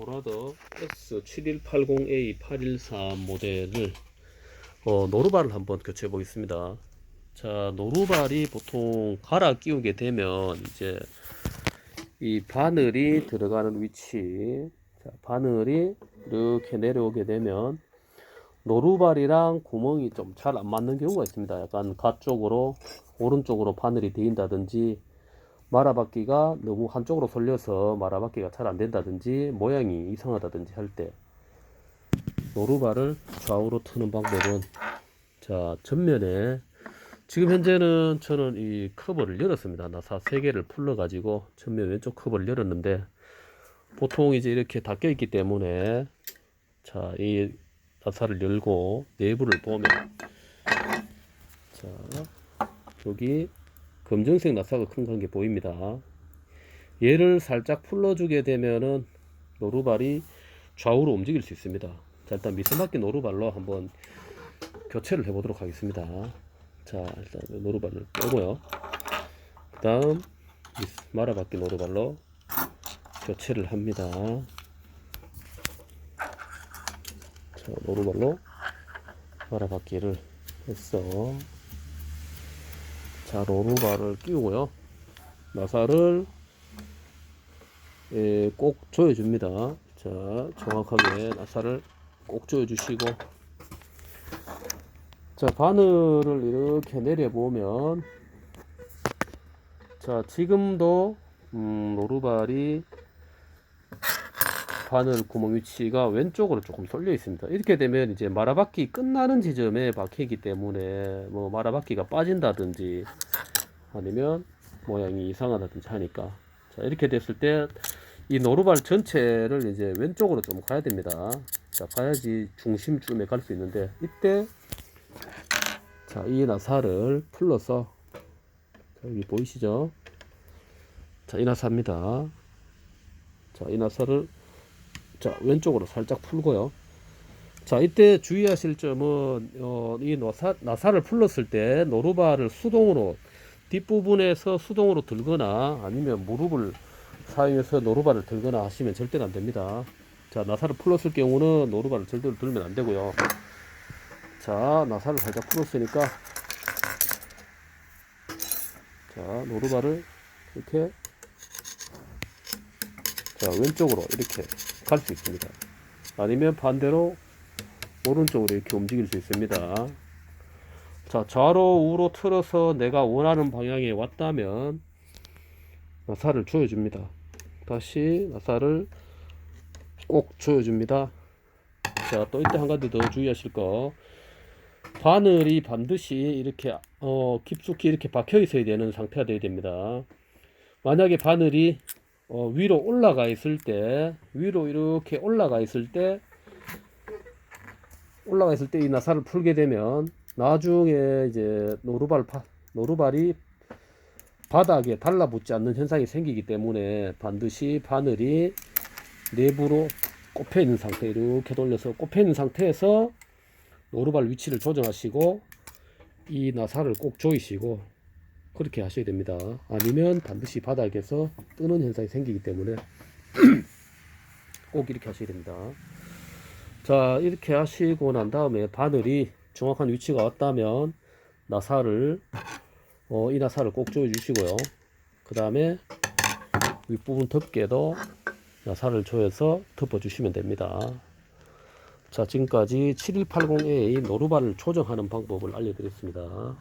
도라더 S7180A813 모델을 어, 노루발을 한번 교체해 보겠습니다. 자, 노루발이 보통 갈아 끼우게 되면 이제 이 바늘이 들어가는 위치, 자, 바늘이 이렇게 내려오게 되면 노루발이랑 구멍이 좀 잘 안 맞는 경우가 있습니다. 약간 가 쪽으로 오른쪽으로 바늘이 데인다든지 말아받기가 너무 한쪽으로 쏠려서 말아받기가 잘 안 된다든지 모양이 이상하다든지 할 때 노루발을 좌우로 트는 방법은 자 전면에 지금 현재는 저는 이 커버를 열었습니다. 나사 세 개를 풀러 가지고 전면 왼쪽 커버를 열었는데 보통 이제 이렇게 닫혀 있기 때문에 자 이 나사를 열고 내부를 보면 자 여기 검정색 나사가 큰 게 보입니다. 얘를 살짝 풀러주게 되면은 노루발이 좌우로 움직일 수 있습니다. 자, 일단 미스맞기 노루발로 한번 교체를 해보도록 하겠습니다. 자, 일단 노루발을 빼고요. 그 다음 말아받기 노루발로 교체를 합니다. 자, 노루발로 말아받기를 했어. 자, 로루바를 끼우고요. 나사를 예, 꼭 조여줍니다. 자, 정확하게 나사를 꼭 조여주시고 자, 바늘을 이렇게 내려보면 자, 지금도 음, 노루발이 바늘 구멍 위치가 왼쪽으로 조금 쏠려 있습니다. 이렇게 되면 이제 말아받기 끝나는 지점에 박히기 때문에 뭐 말아받기가 빠진다든지 아니면 모양이 이상하다든지 하니까 자 이렇게 됐을 때 이 노루발 전체를 이제 왼쪽으로 좀 가야 됩니다. 자 가야지 중심쯤에 갈 수 있는데 이때 자 이 나사를 풀러서 자, 여기 보이시죠? 자 이 나사입니다. 자 이 나사를 자 왼쪽으로 살짝 풀고요. 자 이때 주의하실 점은 어, 이 나사, 나사를 풀렀을 때 노루발을 수동으로 뒷부분에서 수동으로 들거나 아니면 무릎을 사용해서 노루발을 들거나 하시면 절대로 안 됩니다. 자 나사를 풀었을 경우는 노루발을 절대로 들면 안 되고요. 자 나사를 살짝 풀었으니까 자 노루발을 이렇게 자 왼쪽으로 이렇게 갈 수 있습니다. 아니면 반대로 오른쪽으로 이렇게 움직일 수 있습니다. 자, 좌로 우로 틀어서 내가 원하는 방향에 왔다면 나사를 조여줍니다. 다시 나사를 꼭 조여줍니다. 자, 또 이때 한 가지 더 주의하실 거. 바늘이 반드시 이렇게 어, 깊숙이 이렇게 박혀 있어야 되는 상태가 되어야 됩니다. 만약에 바늘이 어, 위로 올라가 있을 때 위로 이렇게 올라가 있을 때 올라가 있을 때 이 나사를 풀게 되면 나중에 이제 노루발 파, 노루발이 바닥에 달라붙지 않는 현상이 생기기 때문에 반드시 바늘이 내부로 꼽혀 있는 상태 이렇게 돌려서 꼽혀 있는 상태에서 노루발 위치를 조정하시고 이 나사를 꼭 조이시고 그렇게 하셔야 됩니다. 아니면 반드시 바닥에서 뜨는 현상이 생기기 때문에 꼭 이렇게 하셔야 됩니다. 자, 이렇게 하시고 난 다음에 바늘이 정확한 위치가 왔다면 나사를 어, 이 나사를 꼭 조여 주시고요. 그 다음에 윗부분 덮개도 나사를 조여서 덮어 주시면 됩니다. 자, 지금까지 7180A 노루발을 조정하는 방법을 알려드렸습니다.